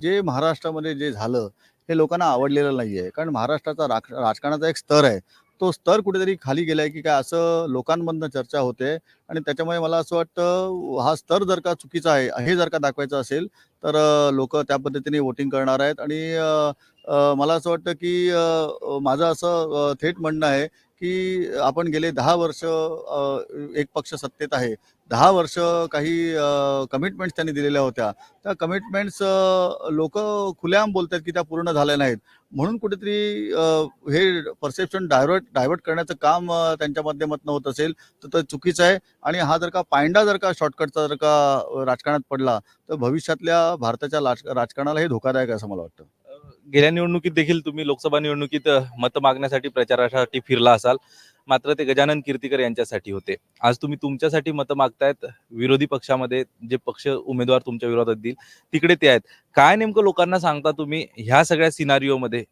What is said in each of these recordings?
जे महाराष्ट्रामध्ये जे झालं हे लोकांना आवडलेलं नाही आहे कारण महाराष्ट्राचा राख राजकारणाचा एक स्तर आहे. तो स्तर कुठेतरी खाली गेला आहे की काय असं लोकांमधनं चर्चा होते. आणि त्याच्यामुळे मला असं वाटतं हा स्तर जर का चुकीचा आहे हे जर का दाखवायचं असेल तर लोक त्या पद्धतीने वोटिंग करणार आहेत आणि मला असं वाटतं की माझं असं थेट म्हणणं आहे की आपण गेले दहा वर्ष एक पक्ष सत्तेत आहे. दहा वर्ष काही कमिटमेंट्स त्यांनी दिलेल्या होत्या. त्या कमिटमेंट्स लोक खुलेआम बोलतात की त्या पूर्ण झाल्या नाहीत. म्हणून कुठेतरी हे परसेप्शन डायव्हर्ट डायव्हर्ट करण्याचं काम त्यांच्या माध्यमातून होत असेल तर ते चुकीचं आहे. आणि हा जर का पायंडा जर का शॉर्टकटचा जर का राजकारणात पडला तर भविष्यातल्या भारताच्या राज- राजकारणाला हे धोकादायक आहे असं मला वाटतं. गेल्या निवडणुकीत देखील तुम्ही लोकसभा निवडणुकीत मत मागण्यासाठी प्रचारासाठी फिरला असाल. मात्र ते गजानन कीर्तीकर यांच्यासाठी होते. आज तुम्ही तुमच्यासाठी मतं मागतायत. विरोधी पक्षामध्ये जे पक्ष उमेदवार तुमच्या विरोधात देईल तिकडे ते आहेत. काय नेमकं लोकांना सांगता तुम्ही ह्या सगळ्या सिनारिओमध्ये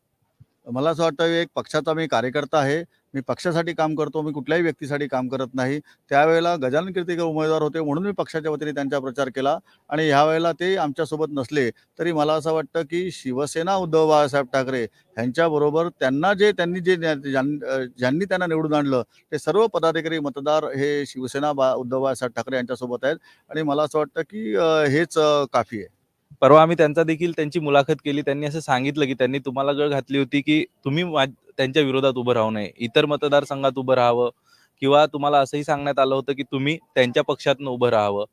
मला असं वाटतं एक पक्षाचा मी कार्यकर्ता आहे. मी पक्षासाठी काम करतो मी कुठल्याही व्यक्तीसाठी काम करत नाही. त्यावेळेला गजानन कीर्तीकर उमेदवार होते म्हणून मी पक्षाच्या वतीने त्यांचा प्रचार केला आणि ह्या वेळेला ते आमच्यासोबत नसले तरी मला असं वाटतं की शिवसेना उद्धव बाळासाहेब ठाकरे ह्यांच्याबरोबर त्यांना जे त्यांनी जे ज्यां- ज्यांनी त्यांना निवडून आणलं ते सर्व पदाधिकारी मतदार हे शिवसेना बा उद्धव बाळासाहेब ठाकरे यांच्यासोबत आहेत. आणि मला असं वाटतं की हेच काफी आहे. परवा आम्ही त्यांचा देखील त्यांची मुलाखत केली. त्यांनी असं सांगितलं की त्यांनी तुम्हाला गळ घातली होती की तुम्ही त्यांच्या विरोधात उभं राहू नये. इतर मतदारसंघात उभं राहावं किंवा तुम्हाला असंही सांगण्यात आलं होतं की तुम्ही त्यांच्या पक्षातनं उभं राहावं.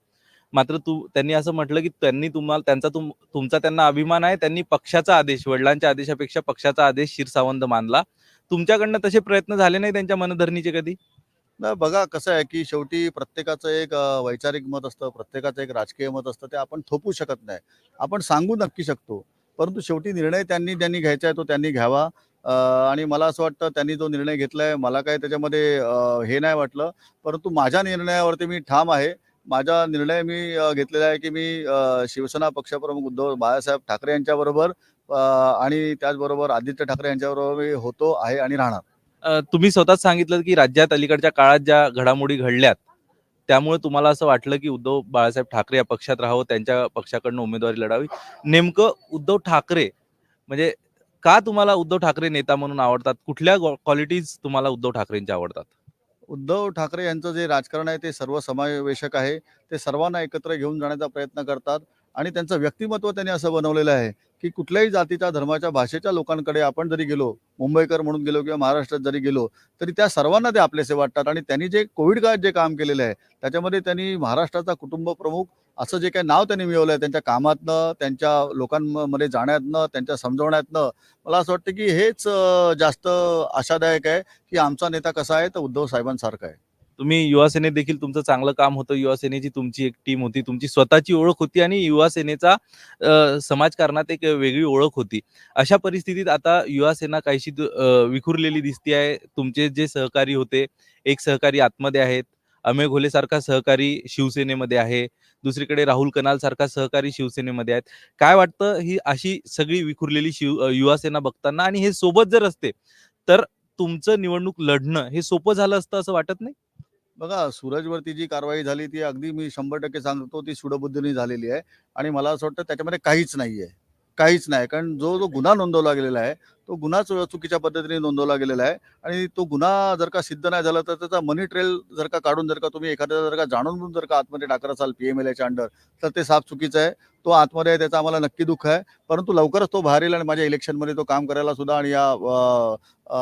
मात्र तू त्यांनी असं म्हटलं की त्यांनी तुम्हाला त्यांचा तुम तुमचा त्यांना अभिमान आहे. त्यांनी पक्षाचा आदेश वडिलांच्या आदेशापेक्षा पक्षाचा आदेश क्षीरसावंत मानला. तुमच्याकडनं तसे प्रयत्न झाले नाही त्यांच्या मनधरणीचे कधी? नाही बघा कसं आहे की शेवटी प्रत्येकाचं एक वैचारिक मत असतं प्रत्येकाचं एक राजकीय मत असतं ते आपण थोपू शकत नाही. आपण सांगू नक्की शकतो. परंतु शेवटी निर्णय त्यांनी ज्यांनी घ्यायचा आहे तो त्यांनी घ्यावा. आणि मला असं वाटतं त्यांनी जो निर्णय घेतला आहे मला काय त्याच्यामध्ये हे नाही वाटलं. परंतु माझ्या निर्णयावरती मी ठाम आहे. माझा निर्णय मी घेतलेला आहे की मी शिवसेना पक्षप्रमुख उद्धव बाळासाहेब ठाकरे यांच्याबरोबर आणि त्याचबरोबर आदित्य ठाकरे यांच्याबरोबर मी होतो आहे आणि राहणार. तुम्ही स्वतःच सांगितलं की राज्यात अलीकडच्या काळात ज्या घडामोडी घडल्यात त्यामुळे तुम्हाला असं वाटलं की उद्धव बाळासाहेब ठाकरे या पक्षात राहावं त्यांच्या पक्षाकडनं उमेदवारी लढावी? नेमकं उद्धव ठाकरे म्हणजे का तुम्हाला उद्धव ठाकरे नेता म्हणून आवडतात? कुठल्या क्वालिटीज तुम्हाला उद्धव ठाकरेंच्या आवडतात? उद्धव ठाकरे यांचं जे राजकारण आहे ते सर्व समावेशक आहे. ते सर्वांना एकत्र घेऊन जाण्याचा प्रयत्न करतात. आणि त्यांचं व्यक्तिमत्व त्यांनी असं बनवलेलं आहे की कुठल्याही जातीच्या धर्माच्या भाषेच्या लोकांकडे आपण जरी गेलो मुंबईकर म्हणून गेलो किंवा महाराष्ट्रात जरी गेलो तरी त्या सर्वांना ते आपलेसे वाटतात. आणि त्यांनी जे कोविड काळात जे काम केलेलं आहे त्याच्यामध्ये त्यांनी महाराष्ट्राचा कुटुंब प्रमुख असं जे काही नाव त्यांनी मिळवलं आहे त्यांच्या कामातनं त्यांच्या लोकांमध्ये जाण्यातनं त्यांच्या समजवण्यातनं मला असं वाटतं की हेच जास्त आशादायक आहे की आमचा नेता कसा आहे तर उद्धव साहेबांसारखा आहे. तुम्ही युवासेने देखील तुमचं चांगलं काम होतं. युवासेनेची तुमची एक टीम होती. तुमची स्वतःची ओळख होती आणि युवासेनेचा समाजकारणात एक वेगळी ओळख होती. अशा परिस्थितीत आता युवासेना काहीशी विखुरलेली दिसती आहे. तुमचे जे सहकारी होते एक सहकारी आतमध्ये आहेत. अमेय घोले सारखा सहकारी शिवसेनेमध्ये आहे. दुसरीकडे राहुल कनाल सारखा सहकारी शिवसेनेमध्ये आहेत. काय वाटतं? ही अशी सगळी विखुरलेली शिव युवासेना बघताना आणि हे सोबत जर असते तर तुमचं निवडणूक लढणं हे सोपं झालं असतं असं वाटत नाही? बघा सूरजवरती जी कारवाई झाली ती अगदी मी शंभर टक्के सांगतो ती सुडबुद्धीने झालेली आहे. आणि मला असं वाटतं त्याच्यामध्ये काहीच नाही आहे काहीच नाही. कारण जो जो गुन्हा नोंदवला गेलेला आहे तो गुन्हाच चुकीच्या पद्धतीने नोंदवला गेलेला आहे आणि तो गुन्हा जर का सिद्ध नाही झाला तर त्याचा मनी ट्रेल जर का काढून जर का तुम्ही एखाद्या जर का जाणून जर का आतमध्ये टाकत असाल पी एम एल एच्या अंडर तर ते साफ चुकीचं आहे. तो आतमध्ये आहे त्याचा आम्हाला नक्की दुःख आहे. परंतु लवकरच तो बाहेर येईल आणि माझ्या इलेक्शनमध्ये तो काम करायला सुद्धा आणि या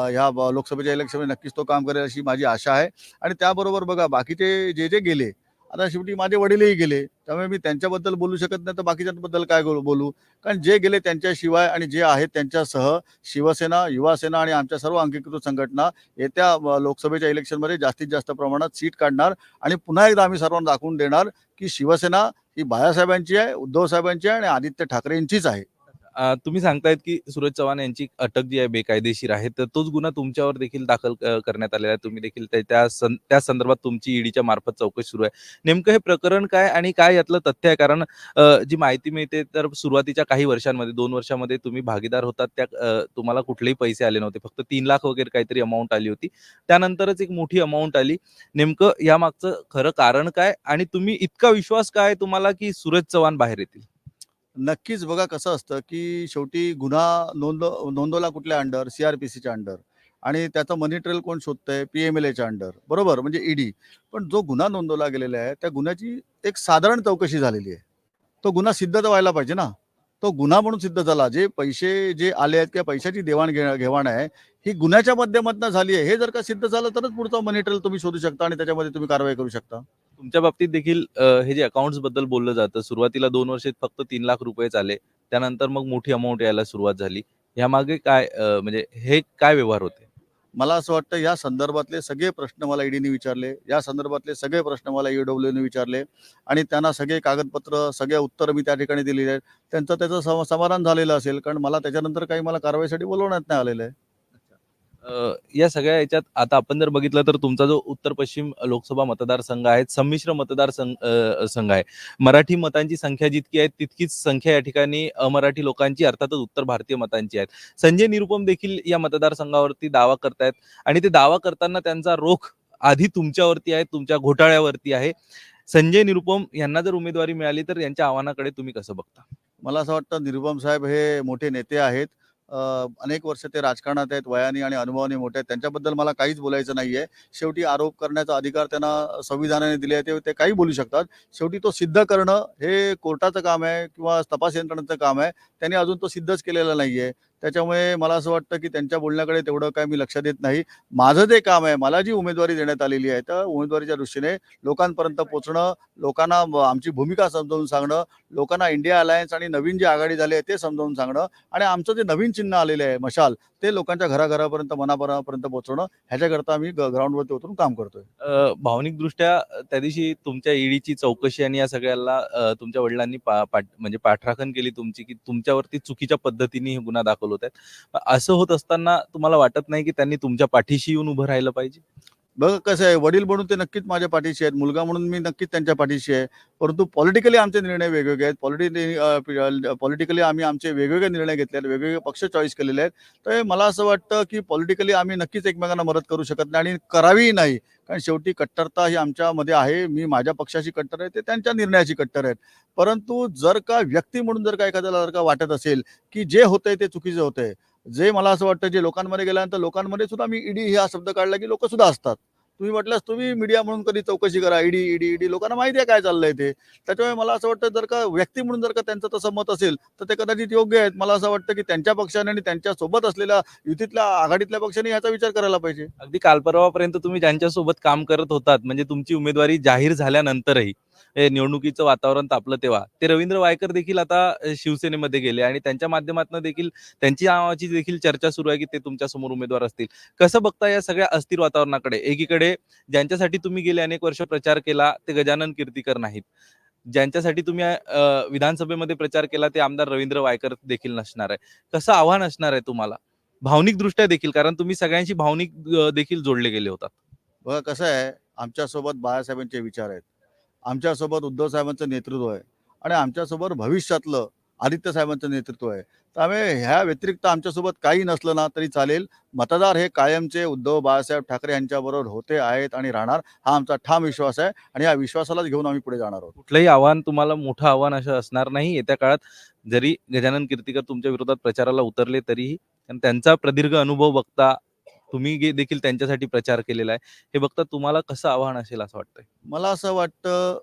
ह्या लोकसभेच्या इलेक्शनमध्ये नक्कीच तो काम करेल अशी माझी आशा आहे. आणि त्याबरोबर बघा बाकीचे जे जे गेले आता शेवटी माझे वडीलही गेले. त्यामुळे मी त्यांच्याबद्दल बोलू शकत नाही तर बाकीच्यांबद्दल काय बोलू- बोलू? कारण जे गेले त्यांच्याशिवाय आणि जे आहेत त्यांच्यासह शिवसेना युवासेना आणि आमच्या सर्व अंगीकृत संघटना येत्या लोकसभेच्या इलेक्शनमध्ये जास्तीत जास्त प्रमाणात सीट काढणार आणि पुन्हा एकदा आम्ही सर्वांना दाखवून देणार की शिवसेना ही बाळासाहेबांची आहे उद्धव साहेबांची आहे आणि आदित्य ठाकरेंचीच आहे. तुम्ही सांगतायत की सूरज चव्हाण यांची अटक जी आहे बेकायदेशीर आहे तर तोच गुन्हा तुमच्यावर देखील दाखल करण्यात आलेला आहे. तुम्ही देखील त्या- सं- त्या संदर्भात तुमची ईडीच्या मार्फत चौकशी सुरू आहे. नेमकं हे प्रकरण काय आणि काय यातलं तथ्य आहे? कारण जी माहिती मिळते तर सुरुवातीच्या काही वर्षांमध्ये दोन वर्षांमध्ये तुम्ही भागीदार होतात. त्या तुम्हाला कुठलेही पैसे आले नव्हते. फक्त तीन लाख वगैरे काहीतरी अमाऊंट आली होती. त्यानंतरच एक मोठी अमाऊंट आली. नेमकं यामागचं खरं कारण काय? आणि तुम्ही इतका विश्वास काय तुम्हाला की सूरज चव्हाण बाहेर येतील? नक्कीच बघा कसं असतं की शेवटी गुन्हा नोंद नोंदवला कुठल्या अंडर सी आर पी सीच्या अंडर आणि त्याचं मनी ट्रेल कोण शोधतंय? पी एम एल एच्या अंडर बरोबर? म्हणजे ईडी पण जो गुन्हा नोंदवला गेलेला आहे त्या गुन्ह्याची एक साधारण चौकशी झालेली आहे. तो गुन्हा सिद्ध तर व्हायला पाहिजे ना. तो गुन्हा म्हणून सिद्ध झाला. जे पैसे जे आले आहेत किंवा पैशाची देवाण घेवाण आहे ही गुन्ह्याच्या माध्यमातून झाली आहे. हे जर का सिद्ध झालं तरच पुढचा मनी ट्रेल तुम्ही शोधू शकता आणि त्याच्यामध्ये तुम्ही कारवाई करू शकता. तुमच्या बाबतीत देखील हे जे अकाउंट्सबद्दल बोललं जातं सुरुवातीला दोन वर्षात फक्त तीन लाख रुपयेच आले त्यानंतर मग मोठी अमाऊंट यायला सुरुवात झाली. यामागे काय म्हणजे हे काय व्यवहार होते? मला असं वाटतं या संदर्भातले सगळे प्रश्न मला ईडीने विचारले या संदर्भातले सगळे प्रश्न मला ईडब्ल्यूने विचारले आणि त्यांना सगळे कागदपत्र सगळे उत्तर मी त्या ठिकाणी दिलेले आहेत. त्यांचं त्याचं समाधान झालेलं असेल कारण मला त्याच्यानंतर काही मला कारवाईसाठी बोलवण्यात नाही आलेलं आहे. या सगळ्या याच्यात आता आपण जर बघितलं तर तुमचा जो उत्तर पश्चिम लोकसभा मतदारसंघ आहे संमिश्र मतदार संघ आहे. मराठी मतांची संख्या जितकी आहे तितकीच संख्या या ठिकाणी अमराठी लोकांची अर्थातच उत्तर भारतीय मतांची आहेत. संजय निरुपम देखील या मतदारसंघावरती दावा करतायत आणि ते दावा करताना त्यांचा रोख आधी तुमच्यावरती आहे तुमच्या घोटाळ्यावरती आहे. संजय निरुपम यांना जर उमेदवारी मिळाली तर यांच्या आव्हानाकडे तुम्ही कसं बघता? मला असं वाटतं निरुपम साहेब हे मोठे नेते आहेत. अनेक वर्ष ते राजकारणात आहेत वयाने आणि अनुभवाने मोठे आहेत. त्यांच्याबद्दल मला काहीच बोलायचं नाहीये. शेवटी आरोप करण्याचा अधिकार त्यांना संविधानाने दिले आहे ते ते काही बोलू शकतात. शेवटी तो सिद्ध करणं हे कोर्टाचं काम आहे किंवा तपास यंत्रणेचं काम आहे. त्यांनी अजून तो सिद्धच केलेला नाहीये. त्याच्यामुळे मला असं वाटतं की त्यांच्या बोलण्याकडे तेवढं काय मी लक्ष देत नाही. माझं जे काम आहे मला जी उमेदवारी देण्यात आलेली आहे त्या उमेदवारीच्या दृष्टीने लोकांपर्यंत पोचणं लोकांना आमची भूमिका समजावून सांगणं लोकांना इंडिया अलायन्स आणि नवीन जी आघाडी झाली आहे ते समजावून सांगणं आणि आमचं जे नवीन चिन्ह आलेलं आहे मशाल ते लोकांच्या घराघरापर्यंत मनापर्यंत पोहोचवणं ह्याच्याकरता आम्ही ग- ग्राउंडवरती उतरून काम करतोय. भावनिकदृष्ट्या त्या दिवशी तुमच्या ईडीची चौकशी आणि या सगळ्याला तुमच्या वडिलांनी पा- पाठ म्हणजे पाठराखण केली तुमची की तुमच्यावरती चुकीच्या पद्धतीने हे गुन्हा दाखल बोलत आहेत. असं होत असताना तुम्हाला वाटत नाही की त्यांनी तुमच्या पाठीशी येऊन उभं राहिलं पाहिजे? बघ कसं आहे वडील म्हणून ते नक्कीच माझ्या पाठीशी आहेत मुलगा म्हणून मी नक्कीच त्यांच्या पाठीशी आहे. परंतु पॉलिटिकली आमचे निर्णय वेगवेगळे आहेत. पॉलिटिकली पॉलिटिकली आम्ही आमचे वेगवेगळे निर्णय घेतले आहेत वेगवेगळे पक्ष चॉईस केलेले आहेत. तर मला असं वाटतं की पॉलिटिकली आम्ही नक्कीच एकमेकांना मदत करू शकत नाही आणि करावीही नाही. कारण शेवटी कट्टरता ही आमच्यामध्ये आहे. मी माझ्या पक्षाची कट्टर आहे ते त्यांच्या निर्णयाची कट्टर आहेत. परंतु जर का व्यक्ती म्हणून जर का एखाद्याला जर का वाटत असेल की जे होतंय ते चुकीचं होतंय जे मला असं वाटतं जे लोकांमध्ये गेल्यानंतर लोकांमध्ये सुद्धा मी ईडी हा शब्द काढला की लोक सुद्धा असतात. तुम्ही म्हटल्यास तुम्ही मीडिया म्हणून कधी चौकशी करा ईडी ईडी ईडी लोकांना माहिती आहे काय चाललंय ते. त्याच्यामुळे मला असं वाटतं जर का व्यक्ती म्हणून जर का त्यांचं तसं मत असेल तर ते कदाचित योग्य आहेत. मला असं वाटतं की त्यांच्या पक्षाने आणि त्यांच्यासोबत असलेल्या युतीतल्या आघाडीतल्या पक्षाने याचा विचार करायला पाहिजे. अगदी काल परवापर्यंत तुम्ही ज्यांच्यासोबत काम करत होतात म्हणजे तुमची उमेदवारी जाहीर झाल्यानंतरही निवडणुकीचं वातावरण तापलं तेव्हा. ते रवींद्र वायकर देखील आता शिवसेनेमध्ये गेले आणि त्यांच्या माध्यमातून देखील त्यांची नावाची देखील चर्चा सुरू आहे की ते तुमच्यासमोर उमेदवार असतील. कसं बघता या सगळ्या अस्थिर वातावरणाकडे? एकीकडे ज्यांच्यासाठी तुम्ही गेले अनेक वर्ष प्रचार केला ते गजानन कीर्तीकर नाहीत. ज्यांच्यासाठी तुम्ही विधानसभेमध्ये प्रचार केला ते आमदार रवींद्र वायकर देखील नसणार आहे. कसं आव्हान असणार आहे तुम्हाला? भावनिक दृष्ट्या देखील कारण तुम्ही सगळ्यांशी भावनिक देखील जोडले गेले होतात. बघा कसं आहे आमच्यासोबत बाळासाहेबांचे विचार आहेत. आमच्यासोबत उद्धव साहेबांचं नेतृत्व आहे आणि आमच्यासोबत भविष्यातलं आदित्य साहेबांचं नेतृत्व आहे. त्यामुळे ह्या व्यतिरिक्त आमच्यासोबत काही नसलं ना तरी चालेल. मतदार हे कायमचे उद्धव बाळासाहेब ठाकरे यांच्याबरोबर होते आहेत आणि राहणार हा आमचा ठाम विश्वास आहे आणि या विश्वासालाच घेऊन आम्ही पुढे जाणार आहोत. कुठलंही आव्हान तुम्हाला मोठं आव्हान असं असणार नाही. येत्या काळात जरी गजानन कीर्तीकर तुमच्या विरोधात प्रचाराला उतरले तरीही आणि त्यांचा प्रदीर्घ अनुभव बघता तुम्ही देखील त्यांच्यासाठी प्रचार केलेला आहे. हे बघता तुम्हाला कसं आव्हान असेल असं वाटतंय? मला असं वाटतं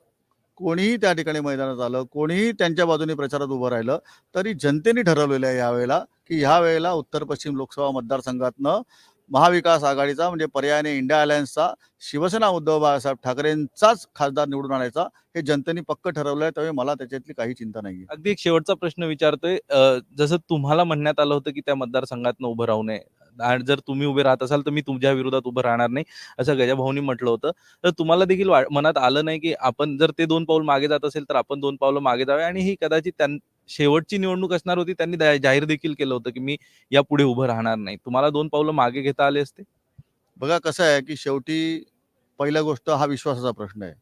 कोणीही त्या ठिकाणी मैदानात आलं कोणीही त्यांच्या बाजूने प्रचारात उभं राहिलं तरी जनतेने ठरवलेलं आहे यावेळेला की ह्या वेळेला उत्तर पश्चिम लोकसभा मतदारसंघातनं महाविकास आघाडीचा म्हणजे पर्यायाने इंडिया अलायन्सचा शिवसेना उद्धव बाळासाहेब ठाकरेंचाच खासदार निवडून आणायचा हे जनतेने पक्क ठरवलं आहे. त्यामुळे मला त्याच्यातली काही चिंता नाही अगदी एक शेवटचा प्रश्न विचारतोय. जसं तुम्हाला म्हणण्यात आलं होतं की त्या मतदारसंघातनं उभं राहू नये जर तुम्ही उभे राहत असाल तर मी तुमच्या विरोधात उभं राहणार नाही असं गजाभाऊनी म्हटलं होतं. तर तुम्हाला देखील मनात आलं नाही की आपण जर ते दोन पाऊल मागे जात असेल तर आपण दोन पावलं मागे जावे आणि ही कदाचित त्यां शेवटची निवडणूक असणार होती त्यांनी जाहीर देखील केलं होतं की मी या पुढे उभं राहणार नाही. तुम्हाला दोन पावलं मागे घेता आले असते? बघा कसं आहे की शेवटी पहिल्या गोष्ट हा विश्वासाचा प्रश्न आहे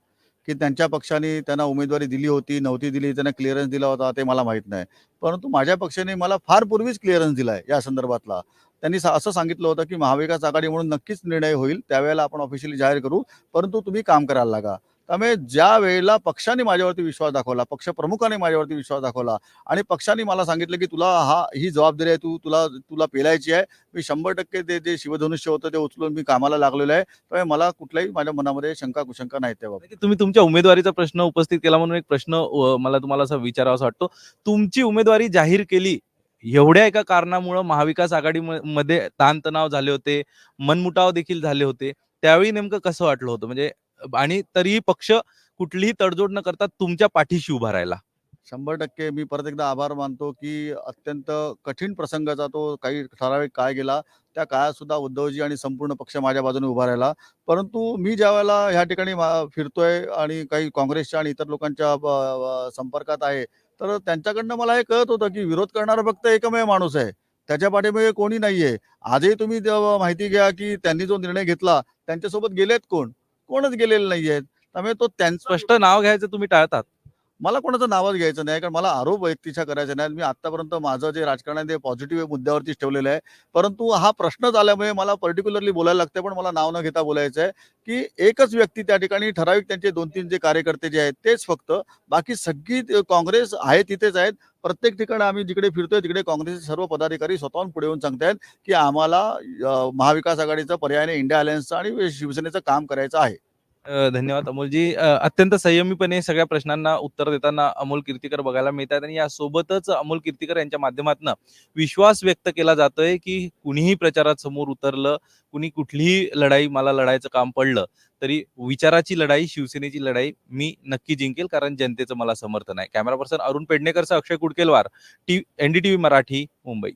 की त्यांच्या पक्षाने त्यांना उमेदवारी दिली होती नव्हती दिली त्यांना क्लिअरन्स दिला होता ते मला माहीत नाही. परंतु माझ्या पक्षाने मला फार पूर्वीच क्लिअरन्स दिला आहे या संदर्भातला. त्यांनी सा- असं सांगितलं होतं की महाविकास आघाडी म्हणून नक्कीच निर्णय होईल त्यावेळेला आपण ऑफिशियली जाहीर करू परंतु तुम्ही काम करायला लागा त्यामुळे ज्या वेळेला पक्षाने माझ्यावरती विश्वास दाखवला पक्ष प्रमुखाने माझ्यावरती विश्वास दाखवला आणि पक्षाने मला सांगितलं की तुला हा ही जबाबदारी आहे तू तुला तुला पेलायची आहे मी शंभर टक्के ते जे शिवधनुष्य होतं ते उचलून मी कामाला लागलेलो आहे त्यामुळे मला कुठल्याही माझ्या मनामध्ये शंका कुशंका नाही त्या बाबतीत. तुम्ही तुमच्या उमेदवारीचा प्रश्न उपस्थित केला म्हणून एक प्रश्न मला तुम्हाला असा विचारावासा वाटतो तुमची उमेदवारी जाहीर केली एवढ्या एका कारणामुळं महाविकास आघाडी मध्ये ताणतणाव झाले होते मनमुटाव देखील झाले होते. त्यावेळी नेमकं कसं वाटलं होतं? म्हणजे आणि तरीही पक्ष कुठलीही तडजोड न करता तुमच्या पाठीशी उभा राहिला. शंभर टक्के मी परत एकदा आभार मानतो की अत्यंत कठीण प्रसंगाचा तो काही ठराविक काळ गेला. त्या काळात सुद्धा उद्धवजी आणि संपूर्ण पक्ष माझ्या बाजूने उभा राहिला. परंतु मी ज्या वेळेला ह्या ठिकाणी फिरतोय आणि काही काँग्रेसच्या आणि इतर लोकांच्या संपर्कात आहे तर त्यांच्याकडनं मला हे कळत होतं की विरोध करणारा फक्त एकमेव माणूस आहे. त्याच्या पाठीमागे कोणी नाहीये. आजही तुम्ही माहिती घ्या की त्यांनी जो निर्णय घेतला त्यांच्यासोबत गेलेत कोण? कोणच गेलेले नाहीयेत. त्यामुळे तो त्यां स्पष्ट नाव घ्यायचं तुम्ही टाळतात. मला कोणाचं नावच घ्यायचं नाही कारण मला आरोप व्यक्तीच्या करायचे नाही मी आतापर्यंत माझं जे राजकारण आहे ते पॉझिटिव्ह मुद्द्यावरतीच ठेवलेलं आहे. परंतु हा प्रश्नच आल्यामुळे मला पर्टिक्युलरली बोलायला लागते पण मला नाव न घेता बोलायचं आहे की एकच व्यक्ती त्या ठिकाणी ठराविक त्यांचे दोन तीन जे कार्यकर्ते जे आहेत तेच फक्त. बाकी सगळी काँग्रेस आहे तिथेच आहेत. प्रत्येक ठिकाणी आम्ही जिकडे फिरतोय तिकडे काँग्रेसचे सर्व पदाधिकारी स्वतःहून पुढे येऊन सांगतायत की आम्हाला महाविकास आघाडीचं पर्यायाने इंडिया अलायन्सचं आणि शिवसेनेचं काम करायचं आहे. धन्यवाद अमोलजी. अत्यंत संयमीपणे सगळ्या प्रश्नांना उत्तर देताना अमोल कीर्तीकर बघायला मिळतात आणि यासोबतच अमोल कीर्तीकर यांच्या माध्यमातून विश्वास व्यक्त केला जातोय की कुणीही प्रचारात समोर उतरलं कुणी कुठलीही लढाई मला लढायचं काम पडलं तरी विचाराची लढाई शिवसेनेची लढाई मी नक्की जिंकेल कारण जनतेचं मला समर्थन आहे. कॅमेरा पर्सन अरुण पेडणेकरचा अक्षय कुडकेलवार टी एनडीटीव्ही मराठी मुंबई.